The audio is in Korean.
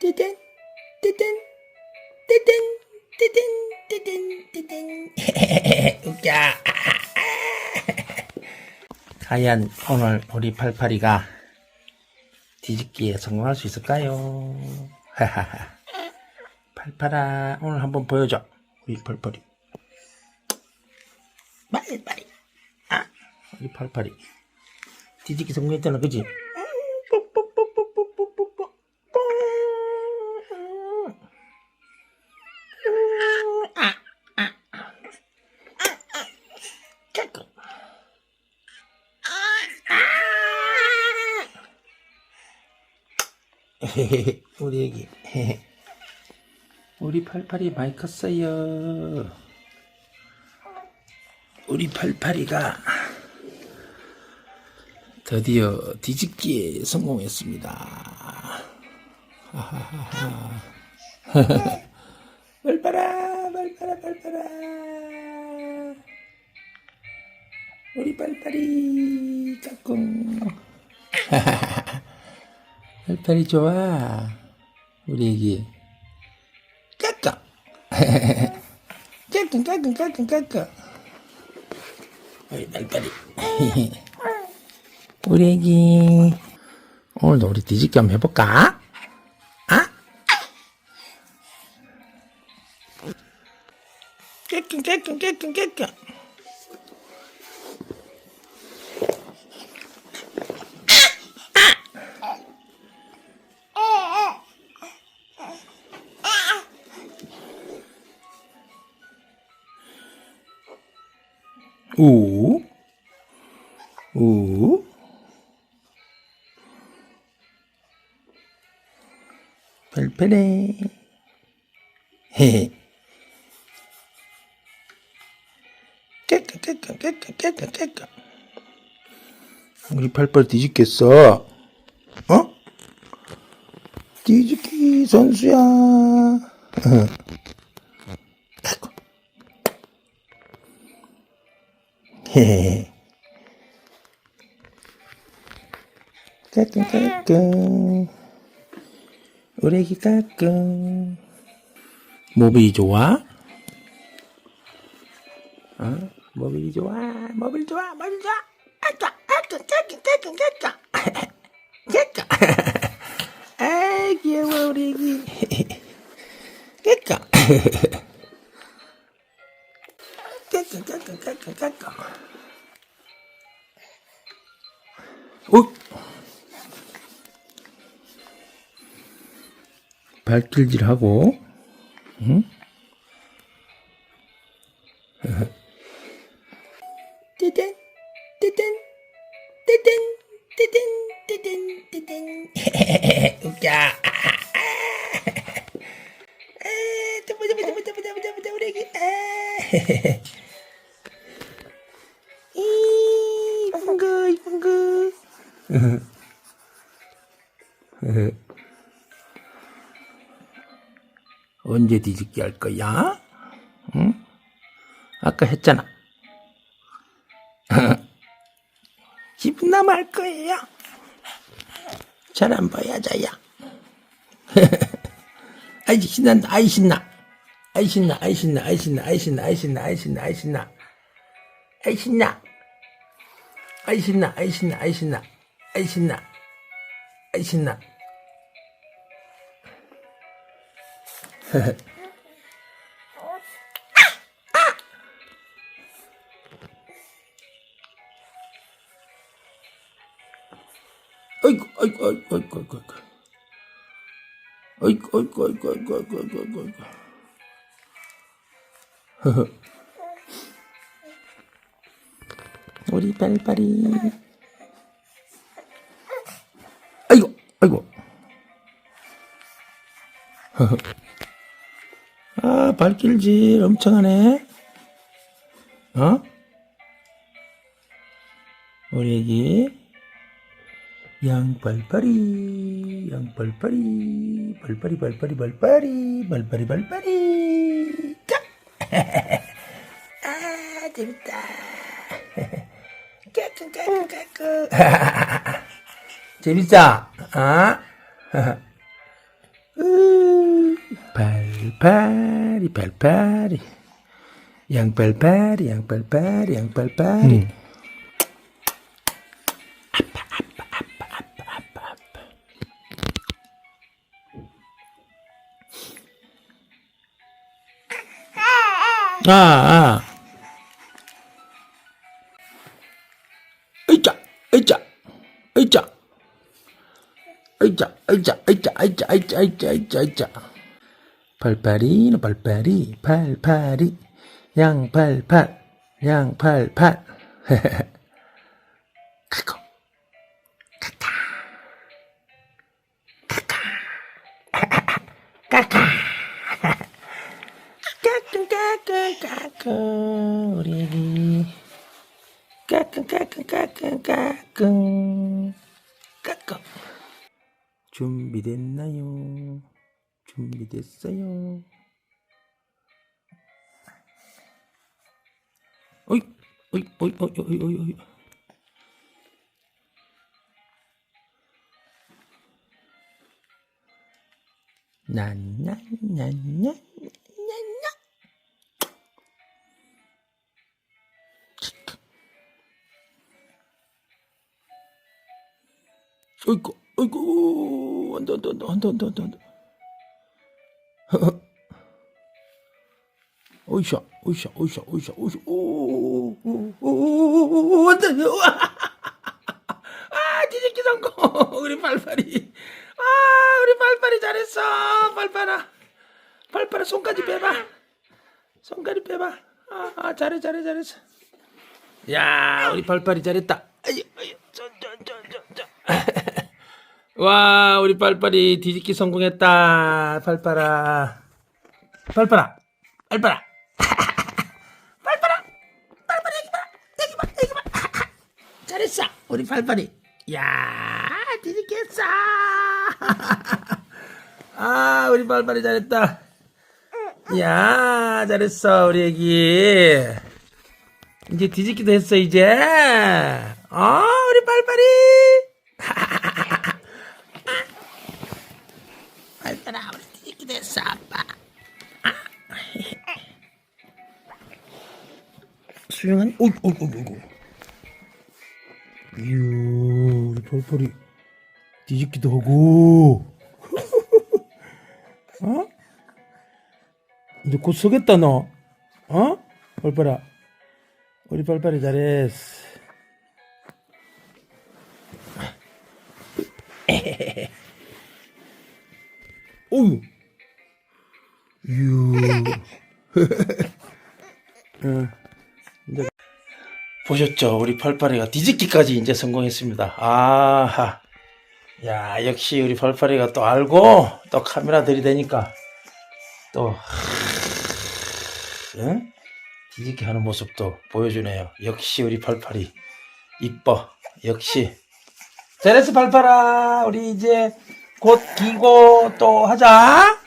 뜨든 뜨든 뜨든 뜨든 뜨든 뜨든. 웃겨. 과연 오늘 우리 팔팔이가 뒤집기에 성공할 수 있을까요? 팔팔아 오늘 한번 보여줘. 우리 팔팔이. 빨리 빨리 아 우리 팔팔이. 뒤집기 성공했잖아 그지? 우리 애기. 우리 팔팔이 많이 컸어요. 우리 팔팔이가 드디어 뒤집기에 성공했습니다. 하하하하. 빨빨아 빨빨아. 우리 빨빨이 까꿍 빨빨이 좋아. 우리 애기. 까꿍 까꿍 까꿍 까꿍 까꿍 우리 빨빨이. 우리 애기. 오늘도 우리 뒤집기 한번 해볼까? 아? 깨끔 깨끔 깨끔 깨끔 우, 우, 펠펠해. 헤헤. 깨끗, 깨끗, 깨끗, 깨끗, 깨끗. 우리 팔팔 뒤집겠어. 어? 뒤집기 선수야. 까꿍 까꿍 우리 애기 까꿍 모빌이 좋아? 어? 모빌이 좋아? 모빌 좋아? 모빌 좋아? 아까 아까 까꿍 까꿍 까꿍 까꿍 아 귀여워 우리 애기. 까꿍 깔끔 발길질하고 응? 띠든 띠든 띠든 띠든 띠든 띠든 웃겨. 아, 잡아 잡아 잡아 잡아 잡아 우리 애기. 아 언제 뒤집기 할 거야? 응? 아까 했잖아. 집남할 거예요. 잘 안 보여, 자야. 아이 신난다, 아이 신나. 아이 신나, 아이 신나, 아이 신나, 아이 신나, 아이 신나, 아이 신나, 아이 신나. 아이 신나. 아이 신나, 아이 신나, 아이 신나. 아이 신나. 아이 신나. あいこ、あいこ、あいこ、あいこ、あいこ、あいこ。あいこ、あいこ、あいこ、あいこ、あいこ、あいこ、あいこ。おりパリパリあいこ、あいこ。 아, 발길질 엄청 하네. 어? 우리 애기. 양빨빨이 양빨빨이 빨빨이 빨빨이 빨빨이 빨빨이 빨빨이 까! 아 재밌다 까꿍 까꿍 까꿍 재밌어? 아? 으, 팔팔이 팔팔이 양팔팔이 양팔팔이 양팔팔이 아빠 아빠 아빠 아빠 아 팔팔이, 팔팔이, 팔팔이, 양팔팔, 양팔팔. 카코, 카카, 카카, 카카. 까꿍 까꿍 까꿍 우리 애기 까꿍 까꿍 까꿍 까꿍 까꿍 준비됐나요? 준비됐어요? 어이 어이 어이 어이 어이 어이 어이 나나나나나나 어이구, 어이구, 안 돼, 안 돼, 안 돼, 안 돼, 안 돼, 안 돼, 안 돼. 오이샤, 오이샤, 오이샤, 오이샤, 오이샤, 오, 오, 오, 오, 오, 오, 안 돼. 아, 뒤집기 성공, 우리 팔팔이. 아, 우리 팔팔이 잘했어, 팔팔아. 팔팔아, 손까지 빼봐. 손까지 빼봐. 아, 아, 잘해, 잘해, 잘했어. 야, 우리 팔팔이 잘했다. 아유, 아유. 와, 우리 빨빨이 뒤집기 성공했다. 빨빨아. 빨빨아. 빨빨아. 빨빨아. 빨빨아, 여기 봐. 여기 봐. 여기 봐. 잘했어. 우리 빨빨이. 야, 뒤집기 했어. 아, 우리 빨빨이 잘했다. 야, 잘했어. 우리 애기. 이제 뒤집기도 했어, 이제. 어, 우리 빨빨이. 빨빨아, 우리 뒤집기도 했어, 아빠. 수영한, 어이, 어이, 어이, 어이. 이야, 우리 빨빨이 뒤집기도 하고. 어? 이제 곧 서겠다, 너. 어? 빨빨아. 우리 빨빨이 잘했어. 오유. 유. 어, 이제 보셨죠? 우리 팔팔이가 뒤집기까지 이제 성공했습니다. 아하. 야, 역시 우리 팔팔이가 또 알고 또 카메라 들이대니까 또 응? 뒤집기 하는 모습도 보여주네요. 역시 우리 팔팔이 이뻐. 역시 잘했어 팔팔아. 우리 이제 곧 기고 또 하자.